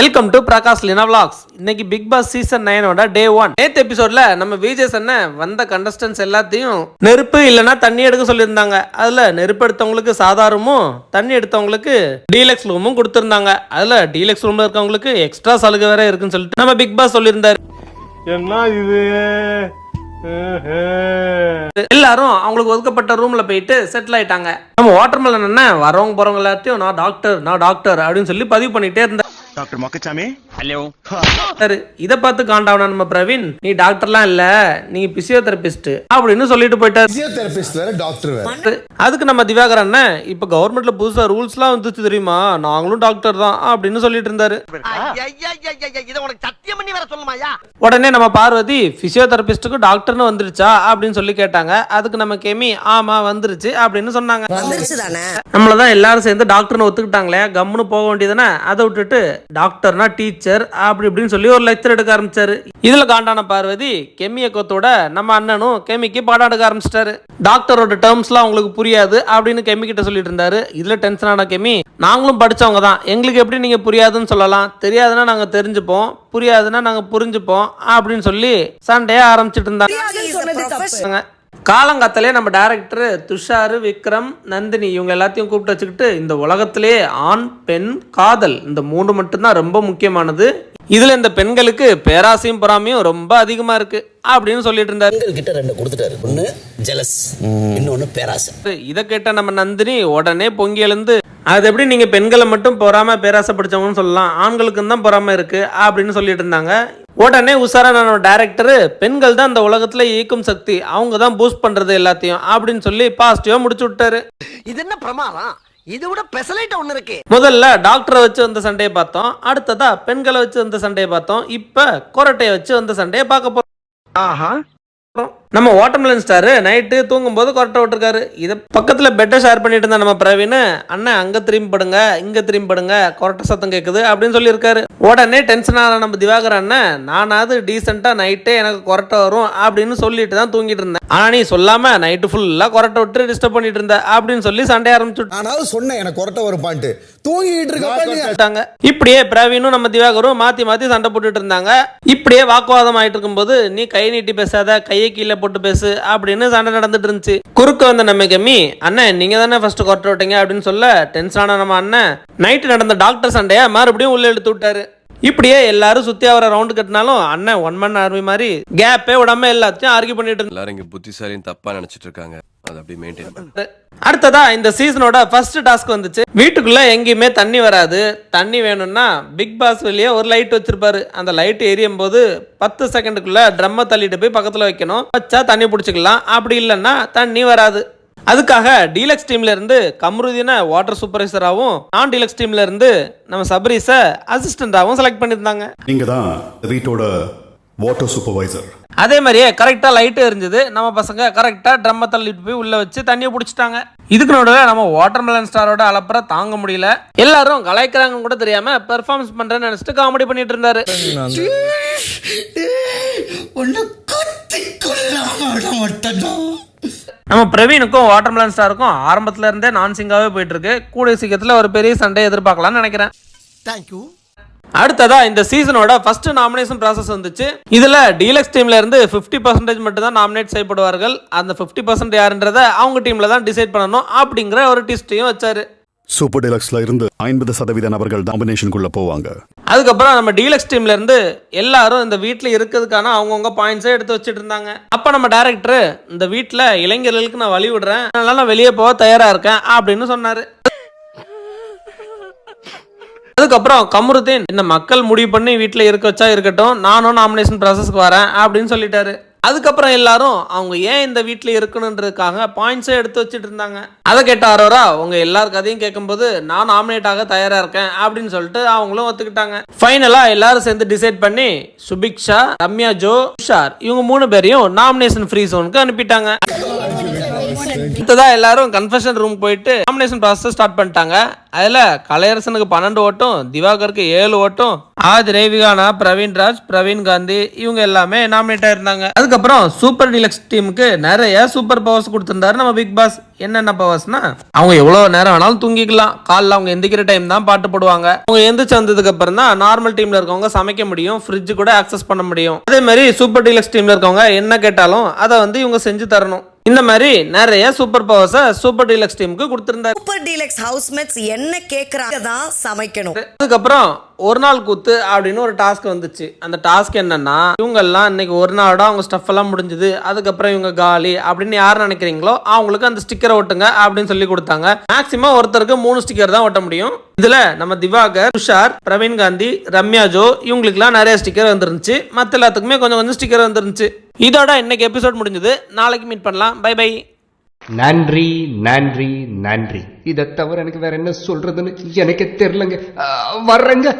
Welcome to Prakash Lina vlogs. இன்னைக்கு big pass season நைனோட day one நேத்து எபிசோட்ல நம்ம விஜய் அண்ணன் வந்த கண்டஸ்டன்ஸ் எல்லாத்தையும் நெருப்பு இல்லைன்னா தண்ணி எடுக்க சொல்லியிருந்தாங்க. அதுல நெருப்பு எடுத்தவங்களுக்கு சாதாரணமும் தண்ணி எடுத்தவங்களுக்கு டீலக்ஸ் ரூமும் கொடுத்திருந்தாங்க. அதுல டீலக்ஸ் ரூம்ல இருக்கவங்களுக்கு எக்ஸ்ட்ரா சலுகை வேற இருக்குன்னு சொல்லிட்டு நம்ம பிக் பாஸ் சொல்லியிருந்தாரு. என்ன இது? எல்லாரும் அவங்களுக்கு ஒதுக்கப்பட்ட ரூம்ல போயிட்டு செட்டில் ஆயிட்டாங்க. நம்ம வாட்டர் வாட்டர்மெலன் என்ன வரவங்க போறவங்க எல்லாத்தையும் நான் டாக்டர் நான் டாக்டர் அப்படின்னு சொல்லி பதிவு பண்ணிட்டே இருந்தேன் டாக்டர் மொக்கச்சாமி? ஹலோ சரி இத பார்த்து காண்டாவனா நம்ம பிரவீன்? நீ டாக்டர்லாம் இல்ல நீ பிசியோதெரபிஸ்ட் அப்படின்னு சொல்லிட்டு போயிட்டாரு. பிசியோதெரபிஸ்ட் வேற டாக்டர் வேற. அதுக்கு நம்ம திவாகர் அண்ணன் இப்ப கவர்மெண்ட்ல புதுசா ரூல்ஸ்லாம் வந்துச்சு தெரியுமா? நாங்களும் டாக்டர் தான் அப்படின்னு சொல்லிட்டு இருந்தாரு. உடனே நம்ம பார்வதி பிசியோதெரபிஸ்டுக்கு டாக்டர்னு வந்துருச்சா அப்படின்னு சொல்லி கேட்டாங்க. அதுக்கு நம்ம கெமி ஆமா வந்துருச்சு அப்படின்னு சொன்னாங்க. நம்மளதான் எல்லாரும் சேர்ந்து டாக்டர்னு ஒத்துக்கிட்டாங்களே கம்முன்னு போக வேண்டியதுதானே? அதை விட்டுட்டு டாக்டர்னா டீச்சர் அப்படி இப்படின்னு சொல்லி ஒரு லெக்சர் எடுக்க ஆரம்பிச்சாரு. இதுல காண்டான பார்வதி கெமி இயக்கத்தோட நம்ம அண்ணனும் கெமிக்கு பாடம் எடுக்க ஆரம்பிச்சிட்டாரு. டாக்டரோட டேர்ம்ஸ்லாம் அவங்களுக்கு புரியாது அப்படின்னு கெமி கிட்ட சொல்லிட்டு இருந்தாரு. இதுல டென்ஷன் ஆன கெமி நாங்களும் படிச்சவங்க தான். எங்களுக்கு எப்படி நீங்க புரியாதுன்னு சொல்லலாம். தெரியாதுன்னா நாங்க தெரிஞ்சுப்போம். புரியாதுன்னா நாங்க புரிஞ்சுப்போம் அப்படின்னு சொல்லி சண்டையே ஆரம்பிச்சிட்டு இருந்தாங்க. காலங்காத்தாலே நம்ம டேரக்டர் துஷார் விக்ரம் நந்தினி இவங்க எல்லாத்தையும் கூப்பிட்டு வச்சுக்கிட்டு இந்த உலகத்திலே ஆண் பெண் காதல் இந்த மூணு மட்டும்தான் ரொம்ப முக்கியமானது. இதுல இந்த பெண்களுக்கு பேராசையும் பொறாமையும் ரொம்ப அதிகமா இருக்கு அப்படின்னு சொல்லிட்டு இருந்தாரு. கிட்ட ரெண்டு கொடுத்துட்டாரு. ஒண்ணு ஜெலஸ் இன்னொன்னு பேராசை. இதை கேட்ட நம்ம நந்தினி உடனே பொங்கி எழுந்து அது எப்படி நீங்க பெண்களை மட்டும் பொறாம பேராசை படிச்சவங்கன்னு சொல்லலாம்? ஆண்களுக்கும் தான் பொறாம இருக்கு அப்படின்னு சொல்லிட்டு இருந்தாங்க. உடனே உஷாரான டேரக்டர் பெண்கள் தான் இந்த உலகத்துல ஈக்கும் சக்தி. அவங்க தான் பூஸ்ட் பண்றது எல்லாத்தையும் அப்படின்னு சொல்லி பாசிட்டிவா முடிச்சு விட்டாரு. இது என்ன பிரமாதம்? இது விட பெசலைட் ஒண்ணு இருக்கு. முதல்ல டாக்டரை வச்சு வந்த சண்டையை பார்த்தோம். அடுத்ததா பெண்களை வச்சு வந்த சண்டையை பார்த்தோம். இப்ப கொரட்டையை வச்சு வந்த சண்டையை பார்க்க போறோம். நம்ம வாட்டர்மெலன் ஸ்டார் நைட்டு தூங்கும்போது கொரட்டை விட்டுருக்காரு. இதை பக்கத்தில் பெட்டை ஷேர் பண்ணிட்டு இருந்தா நம்ம பிரவீன் அண்ணன் அங்கே திரும்பி படுங்க இங்கே திரும்பி படுங்க கொரட்டை சத்தம் கேட்குது அப்படின்னு சொல்லியிருக்காரு. உடனே டென்ஷன் ஆன நம்ம திவாகர் அண்ணன் நானாவது டீசெண்டாக நைட்டே எனக்கு கொரட்டை வரும் அப்படின்னு சொல்லிட்டு தான் தூங்கிட்டு இருந்தேன் ஆனால் நீ சொல்லாம நைட்டு ஃபுல்லாக கொரட்டை விட்டு டிஸ்டர்ப் பண்ணிட்டு இருந்த அப்படின்னு சொல்லி சண்டை ஆரம்பிச்சு ஆனாலும் சொன்னேன் எனக்கு கொரட்டை பாயிண்ட் தூங்கிட்டு இருக்க விட்டாங்க இப்படியே பிரவீனும் நம்ம திவாகரும் மாத்தி மாத்தி சண்டை போட்டுட்டு இருந்தாங்க. இப்படியே வாக்குவாதம் ஆயிட்டு இருக்கும்போது நீ கை நீட்டி பேசாத கையை கீழே போட்டு பேசு அப்படின்னு சண்டை நடந்துட்டு இருந்துச்சு. குறுக்க வந்த நம்ம கம்மி அண்ணன் நீங்க தானே ஃபர்ஸ்ட் கொரட்டை விட்டீங்க? அப்படின்னு சொல்ல டென்ஷன் ஆன நம்ம அண்ணன். நைட்டு நடந்த டாக்டர் சண்டையை மறுபடியும் உள்ள இழுத்து விட்டாரு. இப்படியே எல்லாரும் சுத்தி அவரை ரவுண்டு கட்டினாலும் அண்ணன் ஒன் மன் ஆர்மி மாதிரி கேப்பே விடாம எல்லாத்தையும் ஆர்கியூ பண்ணிட்டு இருந்தாரு. எல்லாரும் இங்க புத்திசாலின்னு தப்பா நினைச்சிட்டு இருக்காங்க. அதை அப்படியே மெயின்டைன் பண்ணு. அடுத்ததா இந்த சீசனோட ஃபர்ஸ்ட் டாஸ்க் வந்துச்சு. வீட்டுக்குள்ள எங்கேயுமே தண்ணி வராது. தண்ணி வேணும்னா பிக் பாஸ் வெளியே ஒரு லைட் வச்சிருப்பாரு. அந்த லைட் எரியும் போது பத்து செகண்டுக்குள்ள ட்ரம்மை தள்ளிட்டு போய் பக்கத்துல வைக்கணும். வச்சா தண்ணி பிடிச்சிக்கலாம். அப்படி இல்லைன்னா தண்ணி வராது. அதுக்காக டீலக்ஸ் டீம்ல இருந்து கம்ருதீனை வாட்டர் சூப்பர்வைசராகவும் நான் டீலக்ஸ் டீம்ல இருந்து நம்ம சபரீஸை அசிஸ்டண்டாகவும் செலக்ட் பண்ணியிருந்தாங்க. நீங்க தான் வீட்டோட வாட்டர் சூப்பர்வைசர் அதே மாதிரியே கரெக்டாக லைட்டு எரிஞ்சது. நம்ம பசங்க கரெக்டாக ட்ரம்மை தள்ளிட்டு போய் உள்ளே வச்சு தண்ணியை பிடிச்சிட்டாங்க. இதுக்கு நடுவில் நம்ம வாட்டர்மெலன் ஸ்டாரோட அலப்பற தாங்க முடியல. எல்லாரும் கலாய்க்கிறாங்கன்னு கூட தெரியாம பெர்ஃபார்மன்ஸ் பண்றேன்னு நினைச்சிட்டு காமெடி பண்ணிட்டு இருந்தாரு. நம்ம பிரவீனுக்கும் வாட்டர்மெலன் ஸ்டாருக்கும் ஆரம்பத்துல இருந்தே நான் சிங்காவே போயிட்டு இருக்கு. கூடிய சீக்கிரத்தில் ஒரு பெரிய சண்டையை எதிர்பார்க்கலாம்னு நினைக்கிறேன். தேங்க்யூ அடுத்ததா இந்த சீசனோட ஃபர்ஸ்ட் நாமினேஷன் ப்ராசஸ் வந்துச்சு. இதுல டீலக்ஸ் டீம்ல இருந்து 50% பர்சன்டேஜ் மட்டும் தான் நாமினேட் செய்யப்படுவார்கள். அந்த 50% பர்சன்ட் யாருன்றத அவங்க டீம்ல தான் டிசைட் பண்ணணும் அப்படிங்கிற ஒரு டிஸ்டையும் வச்சாரு. சூப்பர் டிலக்ஸ்ல இருந்து ஐம்பது சதவீத நபர்கள் நாமினேஷனுக்குள்ள போவாங்க. அதுக்கப்புறம் நம்ம டீலக்ஸ் டீம்ல இருந்து எல்லாரும் இந்த வீட்டில் இருக்கிறதுக்கான அவங்கவுங்க பாயிண்ட்ஸை எடுத்து வச்சுட்டு இருந்தாங்க. அப்ப நம்ம டேரக்டர் இந்த வீட்டில் இளைஞர்களுக்கு நான் வழி விடுறேன் அதனால நான் வெளியே போக தயாரா இருக்கேன் அப்படின்னு சொன்னாரு. அதுக்கப்புறம் கமருதீன் இந்த மக்கள் முடிவு பண்ணி வீட்டில் இருக்க வச்சா இருக்கட்டும் நானும் நாமினேஷன் ப்ராசஸ்க்கு வரேன் அப்படின்னு சொல்லிட்டாரு. அதுக்கப்புறம் எல்லாரும் அவங்க ஏன் இந்த வீட்டில் இருக்கணுன்றதுக்காக பாயிண்ட்ஸை எடுத்து வச்சுட்டு இருந்தாங்க? அதை கேட்ட அரோரா உங்க எல்லார் கதையும் கேட்கும்போது நான் நாமினேட் ஆக தயாரா இருக்கேன் அப்படின்னு சொல்லிட்டு அவங்களும் ஒத்துக்கிட்டாங்க. ஃபைனலா எல்லாரும் சேர்ந்து டிசைட் பண்ணி சுபிக்ஷா ரம்யா ஜோ உஷார் இவங்க மூணு பேரையும் நாமினேஷன் ஃப்ரீ ஜோனுக்கு அனுப்பிட்டாங்க. அடுத்ததா எல்லாரும் கன்ஃபெஷன் ரூம் போயிட்டு நாமினேஷன் ப்ராசஸ் ஸ்டார்ட் பண்ணிட்டாங்க. அதுல கலையரசனுக்கு பன்னெண்டு ஓட்டும் திவாகருக்கு ஏழு ஓட்டும் ஆதி ரேவிகானா பிரவீன் ராஜ் பிரவீன் காந்தி இவங்க எல்லாமே நாமினேட் ஆயிருந்தாங்க. அதுக்கப்புறம் சூப்பர் டீலக்ஸ் டீமுக்கு நிறைய சூப்பர் பவர்ஸ் கொடுத்திருந்தாரு நம்ம பிக் பாஸ் என்னென்ன பவர்ஸ்னா அவங்க எவ்வளவு நேரம் வேணாலும் தூங்கிக்கலாம். காலைல அவங்க எந்திக்கிற டைம் தான் பாட்டு போடுவாங்க. அவங்க எந்திரிச்சு வந்ததுக்கு அப்புறம் தான் நார்மல் டீம்ல இருக்கவங்க சமைக்க முடியும் ஃப்ரிட்ஜ் கூட ஆக்சஸ் பண்ண முடியும். அதே மாதிரி சூப்பர் டீலக்ஸ் டீம்ல இருக்கவங்க என்ன கேட்டாலும் அதை வந்து இவங்க செஞ்சு தரணும். இந்த மாதிரி நிறைய சூப்பர் பவர்ஸை சூப்பர் டீலக்ஸ் டீமுக்கு கொடுத்திருந்தாரு. சூப்பர் டீலக்ஸ் ஹவுஸ்மேட்ஸ் என்ன கேக்குறாங்க தான் சமைக்கணும். அதுக்கப்புறம் ஒரு நாள் கூத்து அப்படின்னு ஒரு டாஸ்க் வந்துச்சு. அந்த டாஸ்க் என்னன்னா இவங்க எல்லாம் இன்னைக்கு ஒரு நாளோட அவங்க ஸ்டஃப் எல்லாம் முடிஞ்சுது. அதுக்கப்புறம் இவங்க காலி அப்படின்னு யார் நினைக்கிறீங்களோ அவங்களுக்கு அந்த ஸ்டிக்கரை ஒட்டுங்க அப்படின்னு சொல்லி கொடுத்தாங்க. மேக்சிமம் ஒருத்தருக்கு மூணு ஸ்டிக்கர் தான் ஒட்ட முடியும். இதுல நம்ம திவாகர் துஷார் பிரவீன் காந்தி ரம்யா ஜோ இவங்களுக்குலாம் நிறைய ஸ்டிக்கர் வந்துருந்துச்சு. மற்ற எல்லாத்துக்குமே கொஞ்சம் கொஞ்சம் ஸ்டிக்கர் வந்துருந்துச்சு. இதோட இன்னைக்கு எபிசோட் முடிஞ்சது. நாளைக்கு மீட் பண்ணலாம். பை பை நன்றி நன்றி நன்றி. இதை தவிர எனக்கு வேற என்ன சொல்றதுன்னு எனக்கு தெரியலங்க. வர்றேங்க.